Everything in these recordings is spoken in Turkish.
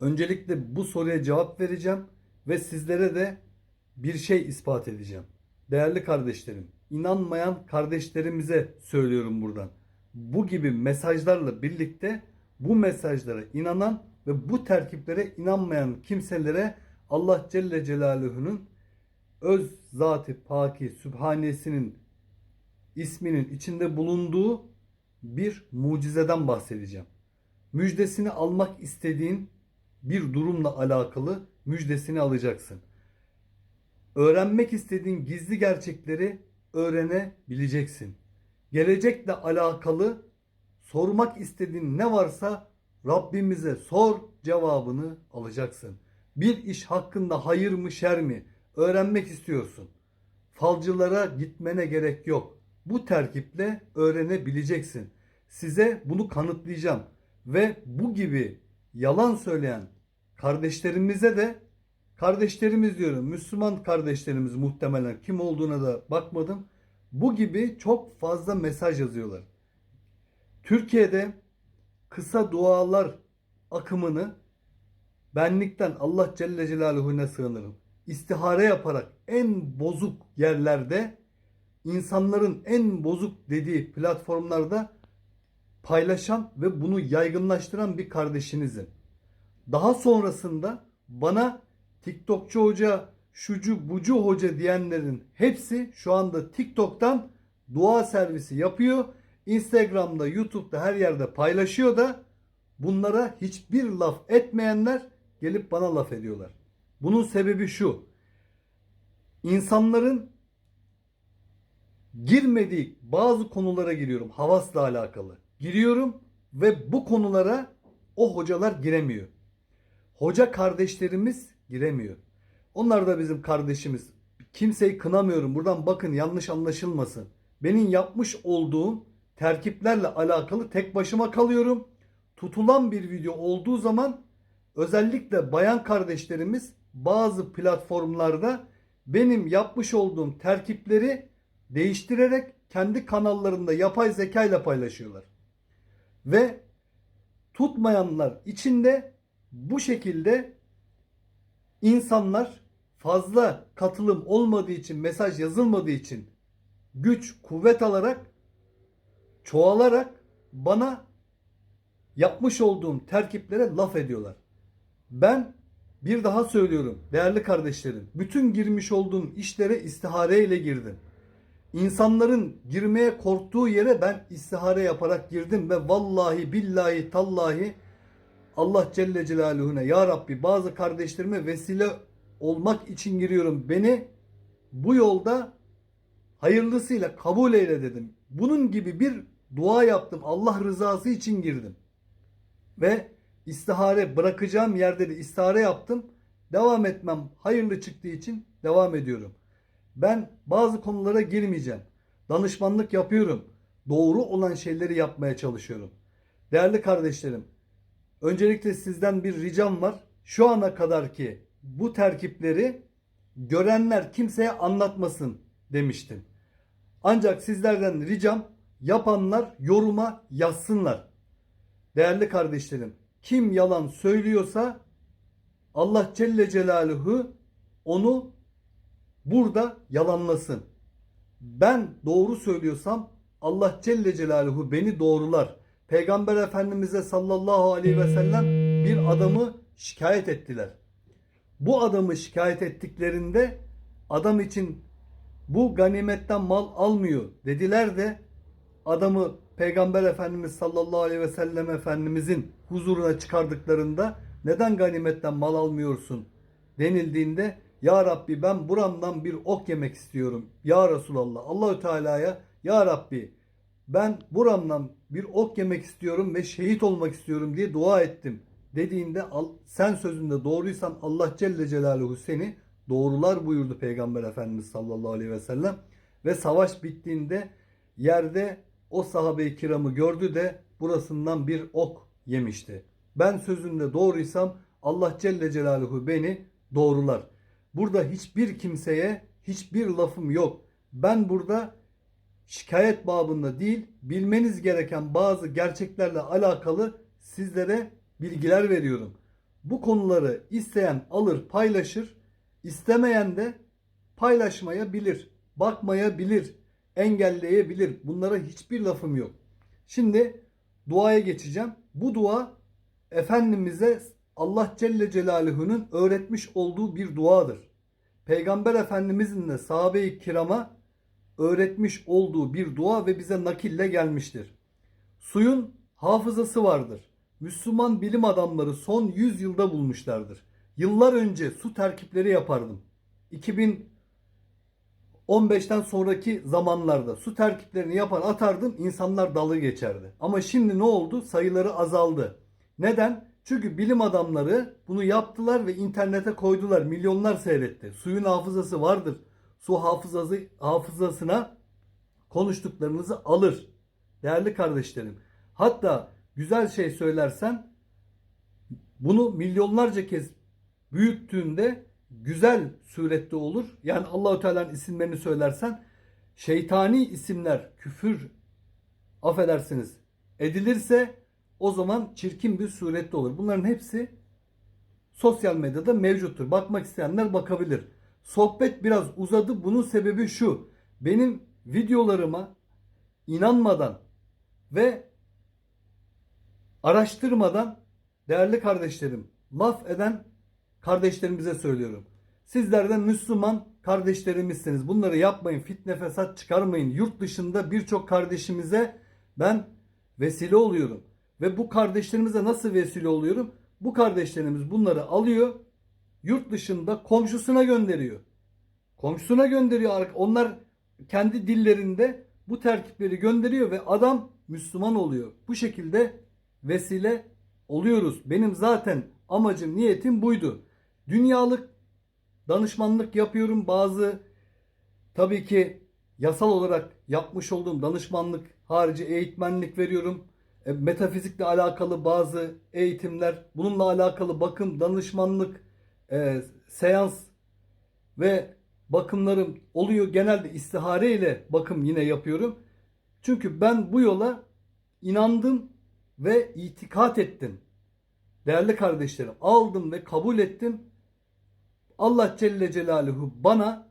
Öncelikle bu soruya cevap vereceğim ve sizlere de bir şey ispat edeceğim. Değerli kardeşlerim, inanmayan kardeşlerimize söylüyorum buradan. Bu gibi mesajlarla birlikte bu mesajlara inanan ve bu terkiplere inanmayan kimselere Allah Celle Celaluhu'nun öz zatı paki sübhanesinin isminin içinde bulunduğu bir mucizeden bahsedeceğim. Müjdesini almak istediğin bir durumla alakalı müjdesini alacaksın. Öğrenmek istediğin gizli gerçekleri öğrenebileceksin. Gelecekle alakalı sormak istediğin ne varsa Rabbimize sor cevabını alacaksın. Bir iş hakkında hayır mı şer mi öğrenmek istiyorsun. Falcılara gitmene gerek yok. Bu terkiple öğrenebileceksin. Size bunu kanıtlayacağım ve bu gibi yalan söyleyen kardeşlerimize de kardeşlerimiz diyorum Müslüman kardeşlerimiz muhtemelen kim olduğuna da bakmadım. Bu gibi çok fazla mesaj yazıyorlar. Türkiye'de kısa dualar akımını benlikten Allah Celle Celaluhu'na sığınırım. İstihare yaparak en bozuk yerlerde insanların en bozuk dediği platformlarda paylaşan ve bunu yaygınlaştıran bir kardeşinizim. Daha sonrasında bana TikTokçu hoca, şucu bucu hoca diyenlerin hepsi şu anda TikTok'tan dua servisi yapıyor. Instagram'da, YouTube'da her yerde paylaşıyor da bunlara hiçbir laf etmeyenler gelip bana laf ediyorlar. Bunun sebebi şu. İnsanların girmediği bazı konulara giriyorum. Havasla alakalı. Giriyorum ve bu konulara o hocalar giremiyor. Hoca kardeşlerimiz giremiyor. Onlar da bizim kardeşimiz. Kimseyi kınamıyorum. Buradan bakın yanlış anlaşılmasın. Benim yapmış olduğum terkiplerle alakalı tek başıma kalıyorum. Tutulan bir video olduğu zaman özellikle bayan kardeşlerimiz bazı platformlarda benim yapmış olduğum terkipleri değiştirerek kendi kanallarında yapay zeka ile paylaşıyorlar. Ve tutmayanlar içinde bu şekilde insanlar fazla katılım olmadığı için, mesaj yazılmadığı için güç, kuvvet alarak çoğalarak bana yapmış olduğum terkiplere laf ediyorlar. Ben bir daha söylüyorum değerli kardeşlerim. Bütün girmiş olduğum işlere istihare ile girdim. İnsanların girmeye korktuğu yere ben istihare yaparak girdim ve vallahi billahi tallahi Allah Celle Celaluhu'na ya Rabbi bazı kardeşlerime vesile olmak için giriyorum. Beni bu yolda hayırlısıyla kabul eyle dedim. Bunun gibi bir dua yaptım. Allah rızası için girdim. Ve istihare bırakacağım yerde de istihare yaptım. Devam etmem hayırlı çıktığı için devam ediyorum. Ben bazı konulara girmeyeceğim. Danışmanlık yapıyorum. Doğru olan şeyleri yapmaya çalışıyorum. Değerli kardeşlerim, öncelikle sizden bir ricam var. Şu ana kadar ki bu terkipleri görenler kimseye anlatmasın demiştim. Ancak sizlerden ricam yapanlar yoruma yazsınlar. Değerli kardeşlerim, kim yalan söylüyorsa Allah Celle Celaluhu onu burada yalanlasın. Ben doğru söylüyorsam Allah Celle Celaluhu beni doğrular. Peygamber Efendimiz'e sallallahu aleyhi ve sellem bir adamı şikayet ettiler. Bu adamı şikayet ettiklerinde adam için bu ganimetten mal almıyor dediler de adamı Peygamber Efendimiz sallallahu aleyhi ve sellem Efendimizin huzuruna çıkardıklarında neden ganimetten mal almıyorsun denildiğinde ya Rabbi ben buramdan bir ok yemek istiyorum. Ya Resulallah Allahü Teala'ya Ya Rabbi ben buramdan bir ok yemek istiyorum ve şehit olmak istiyorum diye dua ettim. Dediğinde sen sözünde doğruysan Allah Celle Celaluhu seni doğrular buyurdu Peygamber Efendimiz sallallahu aleyhi ve sellem. Ve savaş bittiğinde yerde o sahabe-i kiramı gördü de burasından bir ok yemişti. Ben sözünde doğruysam Allah Celle Celaluhu beni doğrular. Burada hiçbir kimseye hiçbir lafım yok. Ben burada şikayet babında değil, bilmeniz gereken bazı gerçeklerle alakalı sizlere bilgiler veriyorum. Bu konuları isteyen alır paylaşır, istemeyen de paylaşmayabilir, bakmayabilir, engelleyebilir. Bunlara hiçbir lafım yok. Şimdi duaya geçeceğim. Bu dua Efendimiz'e Allah Celle Celaluhu'nun öğretmiş olduğu bir duadır. Peygamber Efendimizin de sahabe-i kirama öğretmiş olduğu bir dua ve bize nakille gelmiştir. Suyun hafızası vardır. Müslüman bilim adamları son 100 yılda bulmuşlardır. Yıllar önce su terkipleri yapardım. 2015'ten sonraki zamanlarda su terkiplerini yapar atardım insanlar dalı geçerdi. Ama şimdi ne oldu? Sayıları azaldı. Neden? Çünkü bilim adamları bunu yaptılar ve internete koydular. Milyonlar seyretti. Suyun hafızası vardır. Su hafızası hafızasına konuştuklarınızı alır. Değerli kardeşlerim. Hatta güzel şey söylersen bunu milyonlarca kez büyüttüğünde güzel surette olur. Yani Allahü Teala'nın isimlerini söylersen şeytani isimler küfür affedersiniz edilirse o zaman çirkin bir surette olur. Bunların hepsi sosyal medyada mevcuttur. Bakmak isteyenler bakabilir. Sohbet biraz uzadı. Bunun sebebi şu. Benim videolarıma inanmadan ve araştırmadan değerli kardeşlerim laf eden kardeşlerimize söylüyorum. Sizlerden Müslüman kardeşlerimizsiniz. Bunları yapmayın. Fitne fesat çıkarmayın. Yurt dışında birçok kardeşimize ben vesile oluyorum. Ve bu kardeşlerimize nasıl vesile oluyorum? Bu kardeşlerimiz bunları alıyor. Yurt dışında komşusuna gönderiyor. Komşusuna gönderiyor. Onlar kendi dillerinde bu terkipleri gönderiyor ve adam Müslüman oluyor. Bu şekilde vesile oluyoruz. Benim zaten amacım, niyetim buydu. Dünyalık danışmanlık yapıyorum. Bazı tabii ki yasal olarak yapmış olduğum danışmanlık harici eğitmenlik veriyorum. E, metafizikle alakalı bazı eğitimler, bununla alakalı bakım, danışmanlık, e, seans ve bakımlarım oluyor. Genelde istihare ile bakım yine yapıyorum. Çünkü ben bu yola inandım ve itikat ettim. Değerli kardeşlerim aldım ve kabul ettim. Allah Celle Celaluhu bana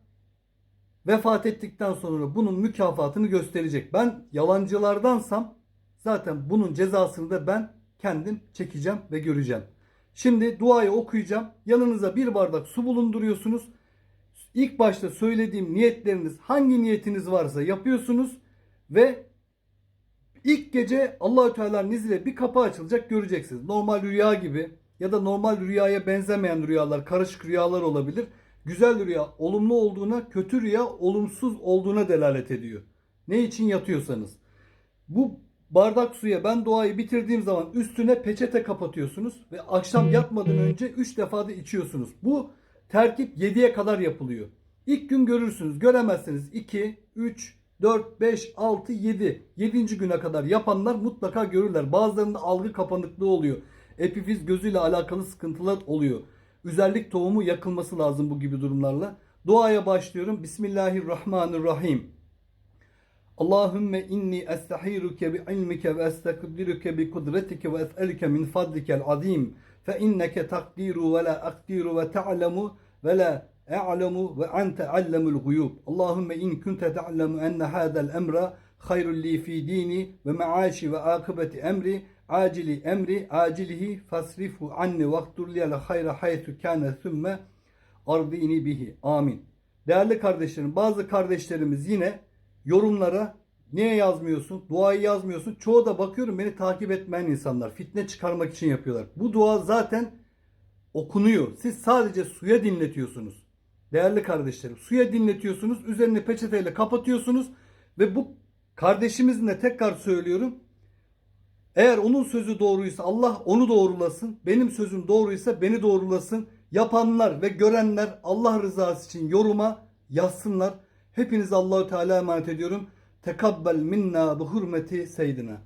vefat ettikten sonra bunun mükafatını gösterecek. Ben yalancılardansam zaten bunun cezasını da ben kendim çekeceğim ve göreceğim. Şimdi duayı okuyacağım. Yanınıza bir bardak su bulunduruyorsunuz. İlk başta söylediğim niyetleriniz hangi niyetiniz varsa yapıyorsunuz ve ilk gece Allahü Teala'nın izniyle bir kapı açılacak göreceksiniz. Normal rüya gibi ya da normal rüyaya benzemeyen rüyalar, karışık rüyalar olabilir. Güzel rüya olumlu olduğuna, kötü rüya olumsuz olduğuna delalet ediyor. Ne için yatıyorsanız. Bu bardak suya ben duayı bitirdiğim zaman üstüne peçete kapatıyorsunuz ve akşam yatmadan önce 3 defa da içiyorsunuz. Bu terkip 7'ye kadar yapılıyor. İlk gün görürsünüz. Göremezsiniz 2, 3, 4, 5, 6, 7. 7. güne kadar yapanlar mutlaka görürler. Bazılarında algı kapanıklığı oluyor. Epifiz gözüyle alakalı sıkıntılar oluyor. Üzerlik tohumu yakılması lazım bu gibi durumlarla. Duaya başlıyorum. Bismillahirrahmanirrahim. Allahümme inni estahiruke bi ilmike ve estakdiruke bi kudretike ve es'elike min fadlikel azim. Fe inneke takdiru ve la akdiru ve ta'lemu ve la a'lemu ve ente allemul guyub. Allahümme in kunte ta'lemu enne hadal emra hayrul li fi dini ve maaşi ve akıbeti emri acili emri acilihi fasrifu anni vaktur liyel hayra haythu kâne sümme ardini bihi. Amin. Değerli kardeşlerim bazı kardeşlerimiz yine yorumlara niye yazmıyorsun? Duayı yazmıyorsun. Çoğu da bakıyorum beni takip etmeyen insanlar. Fitne çıkarmak için yapıyorlar. Bu dua zaten okunuyor. Siz sadece suya dinletiyorsunuz. Değerli kardeşlerim suya dinletiyorsunuz. Üzerine peçeteyle kapatıyorsunuz. Ve bu kardeşimizin de tekrar söylüyorum. Eğer onun sözü doğruysa Allah onu doğrulasın. Benim sözüm doğruysa beni doğrulasın. Yapanlar ve görenler Allah rızası için yoruma yazsınlar. Hepiniz Allahü Teala emanet ediyorum. Tekabbel minna bi hurmeti seyyidina.